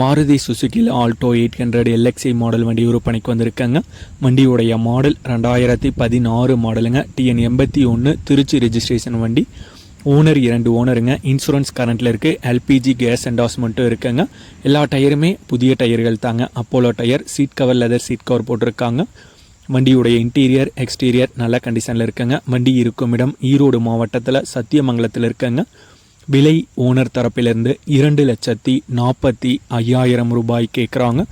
Maruti சுசுகியில் Alto eight hundred LXI model வண்டி விற்பனைக்கு வந்திருக்காங்க. வண்டியுடைய மாடல் ரெண்டாயிரத்தி பதினாறு மாடலுங்க டிஎன் எண்பத்தி ஒன்று திருச்சி ரெஜிஸ்ட்ரேஷன் வண்டி. ஓனர் இரண்டு ஓனருங்க இன்சூரன்ஸ் கரண்ட்டில் இருக்குது எல்பிஜி கேஸ் என்டாஸ்மெண்ட்டும் இருக்குங்க. எல்லா டயருமே புதிய டயர்கள் தாங்க. Apollo tyre seat cover leather seat cover போட்டிருக்காங்க. வண்டியுடைய இன்டீரியர் எக்ஸ்டீரியர் நல்ல கண்டிஷனில் இருக்குங்க. வண்டி இருக்கும் இடம் ஈரோடு மாவட்டத்தில் சத்தியமங்கலத்தில் இருக்குங்க. விலை ஓனர் தரப்பிலிருந்து இரண்டு லட்சத்தி நாற்பத்தி ஐயாயிரம் ரூபாய் கேட்குறாங்க.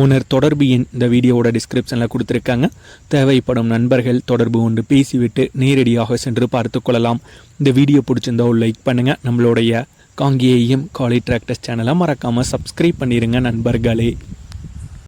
ஓனர் தொடர்பு எண் இந்த வீடியோவோட டிஸ்கிரிப்ஷனில் கொடுத்துருக்காங்க. தேவைப்படும் நண்பர்கள் தொடர்பு கொண்டு பேசிவிட்டு நேரடியாக சென்று பார்த்து கொள்ளலாம். இந்த வீடியோ பிடிச்சிருந்தா ஒரு லைக் பண்ணுங்கள் நம்மளுடைய காங்கேயம் காலி டிராக்டர்ஸ் சேனலை மறக்காமல் சப்ஸ்கிரைப் பண்ணிடுங்க நண்பர்களே.